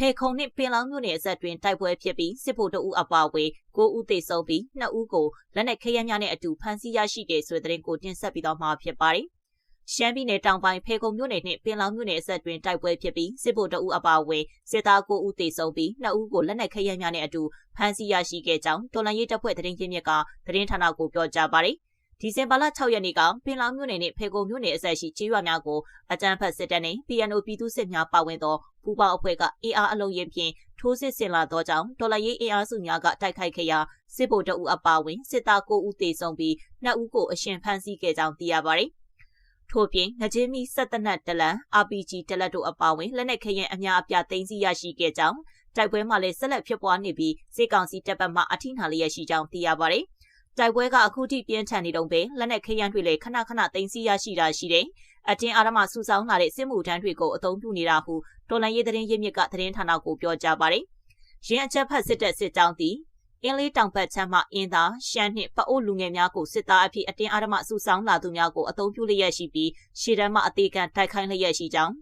ဖေခုံနှင့်ပင်လောင်းမြို့နယ်အစပ်တွင်တိုက်ပွဲဖြစ်ပြီးစစ်ဗိုလ်တအုပ်အပါအဝင်9ဦးသေဆုံးပြီး2ဦးကိုလက်နက်ခဲယမ်းများနဲ့အတူဖမ်းဆီးရရှိတယ်ဆိုတဲ့သတင်းကိုတင်ဆက်ပြီးတော့မှာဖြစ်ပါတယ်။ရှမ်းပြည်နယ်တောင်ပိုင်းဖေခုံမြို့နယ်နှင့်ပင်လောင်းမြို့နယ်အစပ်တွင်တိုက်ပွဲဖြစ်ပြီးစစ်ဗိုလ်တအုပ်အပါအဝင်စစ်သား9ဦးသေဆုံးပြီး2ဦးကိုလက်နက်ခဲယမ်းများနဲ့အတူဖမ်းဆီးရရှိခဲ့ကြောင်းတော်လန်ရေးတပ်ဖွဲ့သတင်းရင်းမြစ်ကသတင်းဌာနကိုပြောကြားပါတယ်။ ဒီဇင်ဘာလ6ရက်နေ့ကပင်လောင်မြို့နယ်နဲ့ဖေကုံမြို့နယ်အစပ်ရှိကျေးရွာများကိုအကြမ်းဖက်စစ်တပ်နဲ့ PNO ပြည်သူ့စစ်များပါဝင်သောပူးပေါင်းအဖွဲ့ကအေးအားအလုံးရင်ဖြင့်ထိုးစစ်ဆင်လာသောကြောင့်တော်လရေးအေးအားစုများကတိုက်ခိုက်ခဲ့ရာစစ်ဗိုလ်တအုပ်အပါဝင်စစ်သား9ဦးသေဆုံးပြီး2ဦးကိုအရှင်ဖမ်းဆီးခဲ့ကြောင်းသိရပါတယ်။ထို့ပြင်ငကြင်းမီဆက်တနတ်တလန် RPG တလက်တို့အပါဝင်လက်နက်ခဲယံအများအပြားသိမ်းဆည်းရရှိခဲ့ကြောင်းတိုက်ပွဲမှာလည်းဆက်လက်ဖြစ်ပွားနေပြီးစစ်ကောင်စီတပ်ပတ်မှအထိနာလျက်ရှိကြောင်းသိရပါတယ်။ တိုက်ပွဲကအခုထိပြင်းထန်နေတုန်းပဲလက်နက်ခဲယမ်းတွေလည်းခဏခဏသိမ်းဆည်းရရှိတာရှိတယ်။အတင်းအာရမစုဆောင်းလာတဲ့စစ်မှုထမ်းတွေကိုအသုံးပြုနေတာဟုတော်လန်ရေးသတင်းရင်းမြစ်ကသတင်းဌာနကိုပြောကြားပါတယ်။ရင်းအချက်ဖက်စစ်တပ်စစ်ကြောင်းသည်အင်းလေးတောင်ဘက်ချမ်းမှအင်းသားရှမ်းနှင့်ပအိုးလူငယ်များကိုစစ်သားအဖြစ်အတင်းအာရမစုဆောင်းလာသူများကိုအသုံးပြုလျက်ရှိပြီးရှေ့တန်းမှအသေးခံတိုက်ခိုင်းလျက်ရှိကြောင်း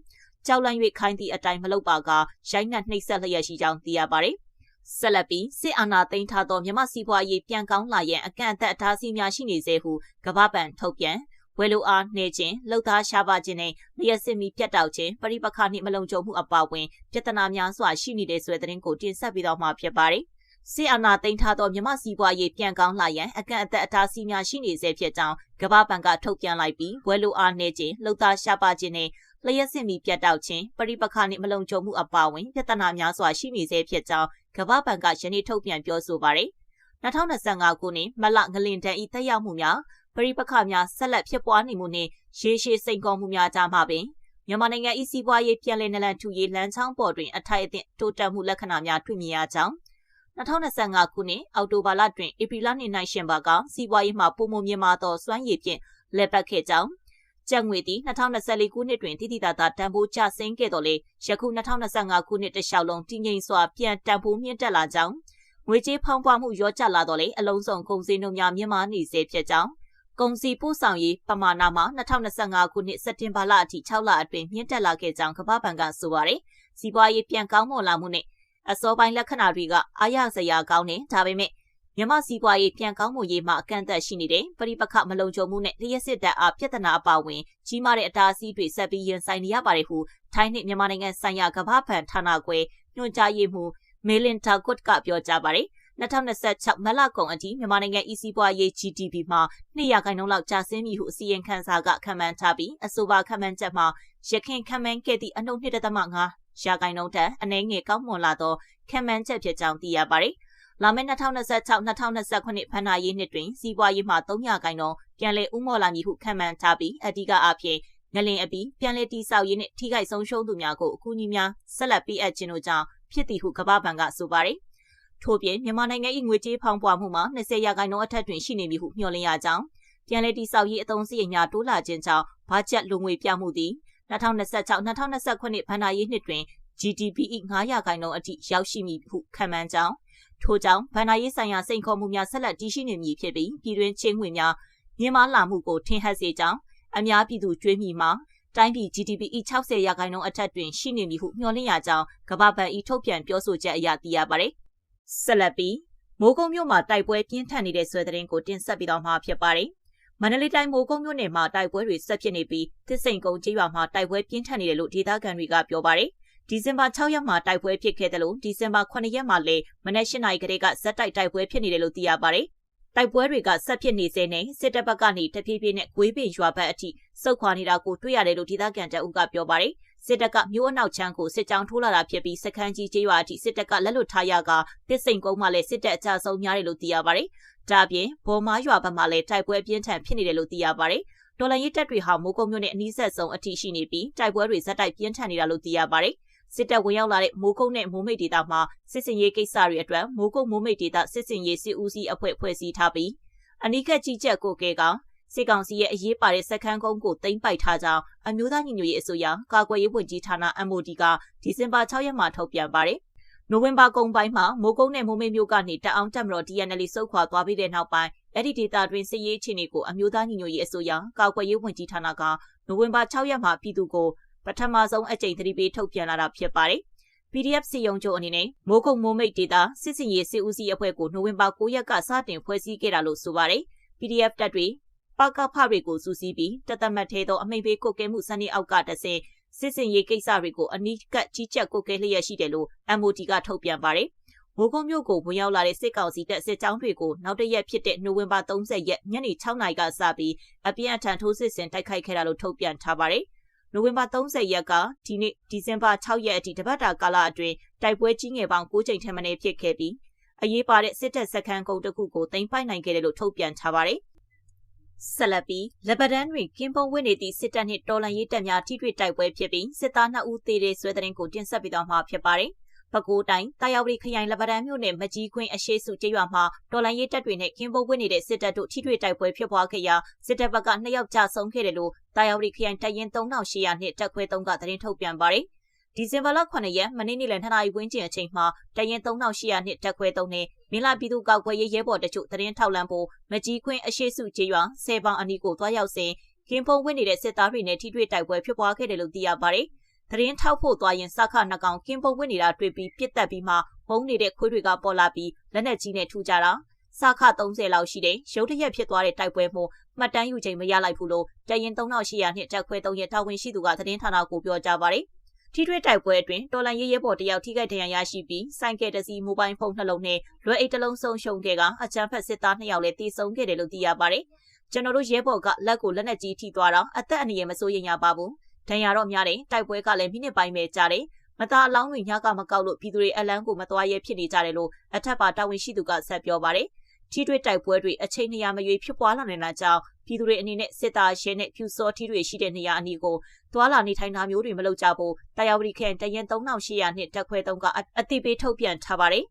ကြောက်လန့်၍ခိုင်းသည့်အတိုင်းမလုပ်ပါကရိုက်နှက်နှိပ်စက်လျက်ရှိကြောင်းသိရပါတယ်။ ဆက်လက်ပြီးစစ်အာဏာသိမ်းထားသောမြန်မာစီးပွားရေးပြန်ကောင်းလာရန်အကန့်အသတ်အတားအဆီးများရှိနေစေဟုကမ္ဘာ့ဘဏ်ထုတ်ပြန်ဝယ်လိုအားနှဲခြင်းလှုပ်သားရှားပါခြင်းနဲ့လျှက်စစ်မီပြတ်တောက်ခြင်းပရိပခနှင့်မလုံခြုံမှုအပါအဝင်ပြဿနာများစွာရှိနေတဲ့ဆိုတဲ့သတင်းကိုတင်ဆက်ပြီးတော့မှဖြစ်ပါတယ်။စစ်အာဏာသိမ်းထားသောမြမစီးပွားရေးပြန်ကောင်းလာရန်အကန့်အသတ်အတားအဆီးများရှိနေစေဖြစ်ကြောင်းကမ္ဘာ့ဘဏ်ကထုတ်ပြန်လိုက်ပြီးဝယ်လိုအားနှဲခြင်းလှုပ်သားရှားပါခြင်းနဲ့ လျှက်စစ်မီပြတ်တောက်ခြင်းပရိပခနှင့်မလုံခြုံမှုအပါအဝင်ပြဿနာများစွာရှိနေစေဖြစ်ကြောင်းကမ္ဘာဘဏ်ကယနေ့ထုတ်ပြန်ပြောဆိုပါတယ်။2025ခုနှစ်မလငလင်တန်ဤတက်ရောက်မှုများပရိပခများဆက်လက်ဖြစ်ပွားနေမှုနှင့်ရေရှည်စိန်ခေါ်မှုများကြားမှာပင်မြန်မာနိုင်ငံဤစီးပွားရေးပြည်လည်နလန်ထူရေးလမ်းချောင်းပေါ်တွင်အထိုက်အသင့်တိုးတက်မှုလက္ခဏာများတွေ့မြင်ရကြောင်း2025ခုနှစ်အောက်တိုဘာလတွင်ဧပြီလနှင့်နိုင်ရှင်ပါကစီးပွားရေးမှာပုံမမြင်မာသောစွမ်းရည်ဖြင့်လက်ပတ်ခဲ့ကြောင်း ကျပ်ငွေသည်2024ခုနှစ်တွင်တည်တည်တာတာတန်ဖိုးကျဆင်းခဲ့တော်လေယခု2025ခုနှစ်တလျှောက်လုံးတည်ငြိမ်စွာပြန်တန်ဖိုးမြင့်တက်လာကြောင်းငွေကြေးဖောင်းပွားမှုရောကျလာတော်လေအလုံးစုံကုန်စည်နှုန်းများမြင့်မားနေစေဖြစ်ကြောင်းကုန်စည်ပို့ဆောင်ရေးပမာဏမှာ2025ခုနှစ်စက်တင်ဘာလအထိ6လအတွင်းမြင့်တက်လာခဲ့ကြောင်းကမ္ဘာ့ဘဏ်ကဆိုပါတယ်။စီးပွားရေးပြန်ကောင်းမွန်လာမှုနဲ့အစောပိုင်းလက္ခဏာတွေကအားရစရာကောင်းတယ်ဒါပေမဲ့ မြန်မာစီးပွားရေးပြန်ကောင်းမှုရေးမှာအကန့်အသတ်ရှိနေတယ်ပရိပခမလုံခြုံမှုနဲ့လျှက်စစ်တပ်အားပြဿနာအပါဝင်ကြီးမားတဲ့အတားအဆီးတွေဆက်ပြီးရင်ဆိုင်နေရပါတယ်ဟုထိုင်းနှင့်မြန်မာနိုင်ငံဆိုင်ရာကမ္ဘာ့ဘဏ်ဌာနခွဲညွှန်ကြားရေးမှူးမေလင်တာဂုတ်ကပြောကြားပါတယ်2026မလကုန်အထိမြန်မာနိုင်ငံ EC ပွားရေး GDP မှာ2ရာခိုင်နှုန်းလောက်ကျဆင်းပြီဟုအစီရင်ခံစာကခန့်မှန်းထားပြီးအဆိုပါခန့်မှန်းချက်မှာရခိုင်ခန့်မှန်းခဲ့သည့်အနှုတ်1.5ရာခိုင်နှုန်းထက်အနည်းငယ်ကောင်းမွန်လာသောခန့်မှန်းချက်ဖြစ်ကြောင်းသိရပါတယ်။ လာမယ့်2026-2029ဖန်နာရေးနှစ်တွင်စီးပွားရေးမှာ300ခိုင်နှုန်းပြန်လည်ဥမော်လာမည်ဟုခန့်မှန်းထားပြီးအဓိကအားဖြင့်ငလင်အပြီးပြန်လည်တည်ဆောက်ရေးနှင့်ထိခိုက်ဆုံးရှုံးသူများကိုအကူအညီများဆက်လက်ပေးအပ်ခြင်းတို့ကြောင့်ဖြစ်သည်ဟုကမ္ဘာ့ဘဏ်ကဆိုပါတယ်။ထို့ပြင်မြန်မာနိုင်ငံ၏ငွေကြေးဖောင်းပွားမှုမှာ20ရာခိုင်နှုန်းအထက်တွင်ရှိနေမည်ဟုမျှော်လင့်ရကြောင်းပြန်လည်တည်ဆောက်ရေးအသုံးစရိတ်များတိုးလာခြင်းကြောင့်ဘာဂျက်လူငွေပြမှုသည်2026-2029ဘဏ္ဍာရေးနှစ်တွင် GDP ၏9ရာခိုင်နှုန်းအထိရောက်ရှိမည်ဟုခန့်မှန်းကြောင်း ထို့ကြောင့်ဗန္ဒာရေးဆိုင်ရာစိန်ခေါ်မှုများဆက်လက်တည်ရှိနေမည်ဖြစ်ပြီးပြည်တွင်းချင်းငွေများမြင့်မားလာမှုကိုထင်ဟပ်စေကြောင်းအများပြည်သူကြွေးမြီမှာတိုင်းပြည် GDP ၏60ရာခိုင်နှုန်းအထက်တွင်ရှိနေမည်ဟုမျှော်လင့်ရကြောင်းကမ္ဘာ့ဘဏ်၏ထုတ်ပြန်ပြောဆိုချက်အရသိရပါတယ်။ဆက်လက်ပြီးမိုးကုံမြို့မှာတိုက်ပွဲပြင်းထန်နေတဲ့ဆွဲတဲ့ကိုတင်ဆက်ပြီးတော့မှာဖြစ်ပါတယ်။မန္တလေးတိုင်းမိုးကုံမြို့နယ်မှာတိုက်ပွဲတွေဆက်ဖြစ်နေပြီးတစ်စိန်ကုန်းကျေးရွာမှာတိုက်ပွဲပြင်းထန်နေတယ်လို့ဒေသခံတွေကပြောပါတယ်။ ဒီဇင်ဘာ6ရက်မှာတိုက်ပွဲဖြစ်ခဲ့တယ်လို့ဒီဇင်ဘာ9ရက်မှာလည်းမနက်၈နာရီကလေးကဇက်တိုက်တိုက်ပွဲဖြစ်နေတယ်လို့သိရပါတယ်။တိုက်ပွဲတွေကဆက်ဖြစ်နေစေနဲ့စစ်တပ်ဘက်ကနေတဖြည်းဖြည်းနဲ့ဂွေးပင်ရွာဘက်အထိစုခွာနေတာကိုတွေ့ရတယ်လို့ဒေသခံတအုပ်ကပြောပါတယ်။စစ်တပ်ကမြို့အနောက်ချမ်းကိုစစ်ကြောင်းထိုးလာတာဖြစ်ပြီးစခန်းကြီးကျေးရွာအထိစစ်တပ်ကလက်လွတ်ထားရကတစ်စိန်ကုန်းမှာလည်းစစ်တပ်အကြဆုံးများတယ်လို့သိရပါတယ်။ဒါအပြင်ဘော်မားရွာဘက်မှာလည်းတိုက်ပွဲပြင်းထန်ဖြစ်နေတယ်လို့သိရပါတယ်။ဒေါ်လာရေးတပ်တွေဟာမိုးကုံမြို့နဲ့အနီးဆက်ဆုံးအထိရှိနေပြီးတိုက်ပွဲတွေဇက်တိုက်ပြင်းထန်နေတာလို့သိရပါတယ်။ စစ်တပ်ဝင်ရောက်လာတဲ့မိုးကုတ်နဲ့မိုးမိတ်ဒေသမှာစစ်စင်ရေးကိစ္စတွေအတွက်မိုးကုတ်မိုးမိတ်ဒေသစစ်စင်ရေးစစ်ဦးစီးအဖွဲ့ဖွဲ့စည်းထားပြီးအနိကကြီးကြက်ကိုကဲကစစ်ကောင်စီရဲ့အရေးပါတဲ့စခန်းကုန်းကိုသိမ်းပိုက်ထားကြောင်းအမျိုးသားညီညွတ်ရေးအစိုးရကာကွယ်ရေးဝန်ကြီးဌာန MOD ကဒီဇင်ဘာ6ရက်မှာထုတ်ပြန်ပါတယ်။နိုဝင်ဘာကုန်ပိုင်းမှာမိုးကုတ်နဲ့မိုးမိတ်မြို့ကနေတအောင်တက်မတော် DNL စုခွာသွားပြီးတဲ့နောက်ပိုင်းအဲ့ဒီဒေသတွင်စစ်ရေးအခြေအနေကိုအမျိုးသားညီညွတ်ရေးအစိုးရကာကွယ်ရေးဝန်ကြီးဌာနကနိုဝင်ဘာ6ရက်မှာပြည်သူကို ပထမဆုံးအကြိမ်သတိပေးထုတ်ပြန်လာတာဖြစ်ပါတယ် PDF စီယုံချုပ်အနေနဲ့မိုးကုတ်မိုးမိတ်ဒေတာစစ်စင်ရေးစစ်ဦးစီးအဖွဲ့ကိုနိုဝင်ဘာ9ရက်ကစတင်ဖွဲ့စည်းခဲ့တာလို့ဆိုပါတယ်။ PDF တပ်တွေပကဖတွေကိုစူးစီးပြီးတသက်မှတ်သေးသောအမိန့်ပေးကုတ်ကဲမှုစနစ်အောက်ကတဆင့်စစ်စင်ရေးကိစ္စတွေကိုအနီးကပ်ကြီးကြပ်ကုတ်ကဲလျက်ရှိတယ်လို့ MOD ကထုတ်ပြန်ပါတယ်။မိုးကုတ်မြို့ကိုဝင်ရောက်လာတဲ့စစ်ကောင်စီတပ်စစ်ကြောင်းတွေကိုနောက်တရက်ဖြစ်တဲ့နိုဝင်ဘာ30ရက်ညနေ6နာရီကစပြီးအပြင်းအထန်ထိုးစစ်ဆင်တိုက်ခိုက်ခဲ့တာလို့ထုတ်ပြန်ထားပါတယ်။ နိုဝင်ဘာ30ရက်ကဒီနေ့ဒီဇင်ဘာ6ရက်အထိတပတ်တာကာလအတွင်းတိုက်ပွဲကြီးငယ်ပေါင်း9ကြိမ်ထက်မနည်းဖြစ်ခဲ့ပြီးအရေးပါတဲ့စစ်တပ်စခန်းကုန်းတစ်ခုကိုသိမ်းပိုက်နိုင်ခဲ့တယ်လို့ထုတ်ပြန်ထားပါတယ်။ဆက်လက်ပြီးလက်ပဒန်းတွင်ကင်းပုံဝင်နေသည့်စစ်တပ်နှင့်တော်လှန်ရေးတပ်များထိတွေ့တိုက်ပွဲဖြစ်ပြီးစစ်သား2ဦးသေတဲ့ဆွဲတဲ့ရင်ကိုတင်ဆက်ပြီးတော့မှာဖြစ်ပါတယ်။ ပဲခူးတိုင်းတာယာဝတီခရိုင်လက်ပတန်းမြို့နယ်မကြီးခွင်းအရှိစုကျေးရွာမှာတော်လိုင်းရေးတပ်တွေနဲ့ကင်းပုတ်ဝင်းနေတဲ့စစ်တပ်တို့ထိတွေ့တိုက်ပွဲဖြစ်ပွားခဲ့ရာစစ်တပ်ဘက်ကနှစ်ယောက်ကြာဆုံးခဲ့တယ်လို့တာယာဝတီခရိုင်တပ်ရင်း3800နှစ်တပ်ခွဲ3ကသတင်းထုတ်ပြန်ပါတယ်။ဒီဇင်ဘာလ9ရက်မနေ့နေ့လယ်2နာရီဝန်းကျင်အချိန်မှာတရင်3800နှစ်တက်ခွဲ3နဲ့မင်းလာပြည်သူ့ကောက်ွယ်ရေးရဲဘော်တချို့သတင်းထောက်လန့်ဖို့မကြီးခွင်းအရှိစုကျေးရွာဆယ်ပေါင်အနီးကိုတွားရောက်စဉ်ကင်းဖုံးဝင်နေတဲ့စစ်သားတွေနဲ့ထိတွေ့တိုက်ပွဲဖြစ်ပွားခဲ့တယ်လို့သိရပါတယ်။ သတင်းထောက်ဖို့သွားရင်စခနှကောင်ကင်းပုံဝစ်နေတာတွေ့ပြီးပြစ်တက်ပြီးမှဘုံနေတဲ့ခွေးတွေကပေါ်လာပြီးလက်နက်ကြီးနဲ့ထူကြတာစခ30လောက်ရှိတဲ့ရုတ်တရက်ဖြစ်သွားတဲ့တိုက်ပွဲမှုမှတ်တမ်းယူချိန်မရလိုက်ဘူးလို့တရင်3800နှစ်တက်ခွဲ3ရက်တာဝန်ရှိသူကသတင်းဌာနကိုပြောကြားပါတယ်ထိထွေးတိုက်ပွဲအတွင်းတော်လန်ရေးရဲဘော်တယောက်ထိခိုက်ဒဏ်ရာရရှိပြီးစိုင်းကဲတစီမိုဘိုင်းဖုန်းနှလုံးနဲ့လွယ်အိတ်တစ်လုံးဆုံးရှုံးခဲ့ကအချမ်းဖက်စစ်သား2ယောက်လည်းတေဆုံးခဲ့တယ်လို့သိရပါတယ်။ကျွန်တော်တို့ရဲဘော်ကလက်ကိုလက်နက်ကြီးထိသွားတော့အသက်အန္တရာယ်မစိုးရိမ်ရပါဘူး ဒဏ်ရာတော့များတယ်တိုက်ပွဲကလည်းမိနစ်ပိုင်းပဲကြာတယ်မသားအလောင်းတွေညကမကောက်လို့ပြည်သူတွေအလန်းကိုမသွားရဲဖြစ်နေကြတယ်လို့အထက်ပါတာဝန်ရှိသူကဆက်ပြောပါတယ်ထိတွေ့တိုက်ပွဲတွေအချိန်နေရာမရွေးဖြစ်ပွားလာနေတာကြောင့်ပြည်သူတွေအနေနဲ့စစ်သားရဲနဲ့ဖြူစောထီတွေရှိတဲ့နေရာအနီးကိုသွာလာနေထိုင်တာမျိုးတွေမလုပ်ကြဖို့တာယာဝတီခရိုင်တရင်3800နှစ်တက်ခွဲ3ကအတိပေးထုတ်ပြန်ထားပါတယ်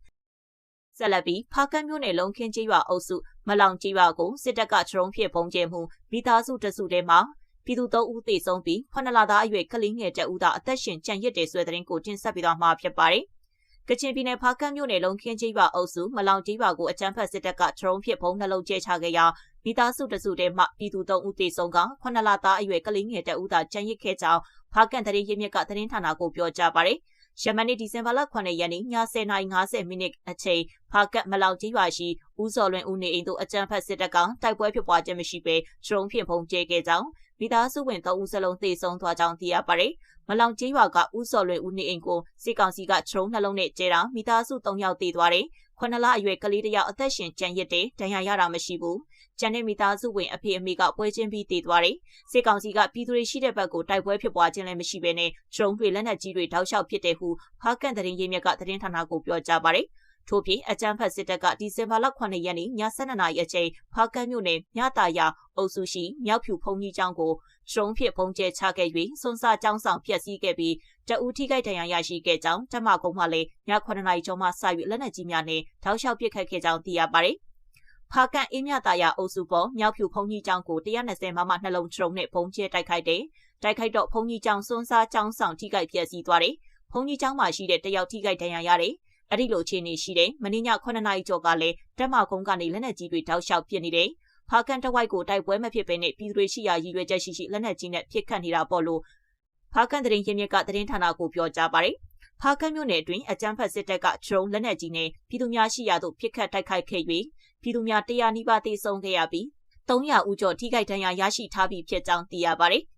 ဆက်လက်ပြီးဖားကန်းမြို့နယ်လုံးခင်းကြီးရွာအုပ်စုမလောင်ကြီးရွာကိုစစ်တပ်ကဒရုန်းဖြင့်ပုံကျဲမှုမိသားစုတစုထဲမှာ ပြည်သူ၃ဦးသေဆုံးပြီး9လသားအရွယ်ကလေးငယ်တဦးသာအသက်ရှင်ကျန်ရစ်တယ်ဆိုတဲ့သတင်းကိုတင်ဆက်ပြီးတော့မှာဖြစ်ပါတယ်။ကချင်ပြည်နယ်ဖားကန့်မြို့နယ်လုံးခင်းကြီးရွာအုပ်စုမလောင်ကြီးရွာကိုအကြမ်းဖက်စစ်တပ်ကဒရုန်းဖြင့်ဘုံနှလုံးကျဲချခဲ့ရာမိသားစုတစုတည်းမှပြည်သူ၃ဦးသေဆုံးက9လသားအရွယ်ကလေးငယ်တဦးသာကျန်ရစ်ခဲ့ကြောင်းဖားကန့်တရင်ရင်းမြစ်ကသတင်းဌာနကိုပြောကြားပါတယ်။ယမန်နေ့ဒီဇင်ဘာလ9ရက်နေ့ည10:50မိနစ်အချိန်ဖာကတ်မလောင်ကြီးရွာရှိဦးစော်လွင်ဦးနေအိမ်တို့အကြမ်းဖက်စစ်တပ်ကတိုက်ပွဲဖြစ်ပွားခြင်းမရှိဘဲဒရုန်းဖြင့်ပုံကျဲခဲ့ကြောင်း မိသားစုဝင်၃ဦးစလုံးသေဆုံးသွားကြောင်းသိရပါတယ်။မလောင်ကြီးရွာကဦးစော်လွင်ဦးနေအိမ်ကိုစစ်ကောင်စီကဒရုန်းနှလုံးနဲ့ကျဲတာမိသားစု၃ယောက်သေသွားတယ်။ခုနှစ်လအရွယ်ကလေးတစ်ယောက်အသက်ရှင်ကျန်ရစ်တဲ့ဒဏ်ရာရတာမရှိဘူး။ကျန်တဲ့မိသားစုဝင်အဖေအမေကပွဲချင်းပြီးတည်သွားတယ်။စစ်ကောင်စီကပြည်သူတွေရှိတဲ့ဘက်ကိုတိုက်ပွဲဖြစ်ပွားခြင်းလည်းမရှိဘဲနဲ့ဒရုန်းတွေလက်နက်ကြီးတွေတောက်လျှောက်ဖြစ်တဲ့ဟုဖားကန်တရင်ရေးမြက်ကသတင်းဌာနကိုပြောကြားပါတယ်။ ထို့ပြင်အကြမ်းဖက်စစ်တပ်ကဒီဇင်ဘာလ9ရက်နေ့ည7:00နာရီအချိန်ဖားကတ်မြို့နယ်မြတာယာအုပ်စုရှိမြောက်ဖြူဖုန်ကြီးကျောင်းကိုရှုံးဖြစ်ဖုံးကျဲချခဲ့၍စွန်စာကျောင်းဆောင်ဖျက်ဆီးခဲ့ပြီးတအူးထိခိုက်ဒဏ်ရာရရှိခဲ့ကြောင်းတမကုန်းမှလည်းည9:00နာရီကျော်မှစ၍လက်နက်ကြီးများနဲ့ထောက်လျှောက်ပစ်ခတ်ခဲ့ကြောင်းသိရပါတယ်။ဖာကန်အင်းမြတာယာအုပ်စုပေါ်မြောက်ဖြူဖုန်ကြီးကျောင်းကို120မမနှလုံးထုံနဲ့ပုံကျဲတိုက်ခိုက်တယ်။တိုက်ခိုက်တော့ဖုန်ကြီးကျောင်းစွန်းစားကျောင်းဆောင်ထိခိုက်ပျက်စီးသွားတယ်။ဖုန်ကြီးကျောင်းမှာရှိတဲ့တယောက်ထိခိုက်ဒဏ်ရာရတယ်။ အဲ့ဒီလိုအခြေအနေရှိတယ်မင်းည9နာရီကျော်ကလည်းတက်မကုန်းကနေလက်နက်ကြီးတွေတောက်လျှောက်ပြစ်နေတယ်ဖာကန်တဝိုက်ကိုတိုက်ပွဲမဖြစ်ဘဲနဲ့ပြည်သူတွေရှိရာရည်ရွယ်ချက်ရှိရှိလက်နက်ကြီးနဲ့ပစ်ခတ်နေတာပေါ့လို့ဖာကန်တရင်ရင်းမြစ်ကတရင်ဌာနကိုပြောကြားပါတယ်ဖာကန်မြို့နယ်အတွင်းအကြမ်းဖက်စစ်တပ်ကဒရုန်းလက်နက်ကြီးနဲ့ပြည်သူများရှိရာသို့ပစ်ခတ်တိုက်ခိုက်ခဲ့၍ပြည်သူများတရားနီးပါးသေဆုံးခဲ့ရပြီး300ဦးကျော်ထိခိုက်ဒဏ်ရာရရှိထားပြီးဖြစ်ကြောင်းသိရပါတယ်။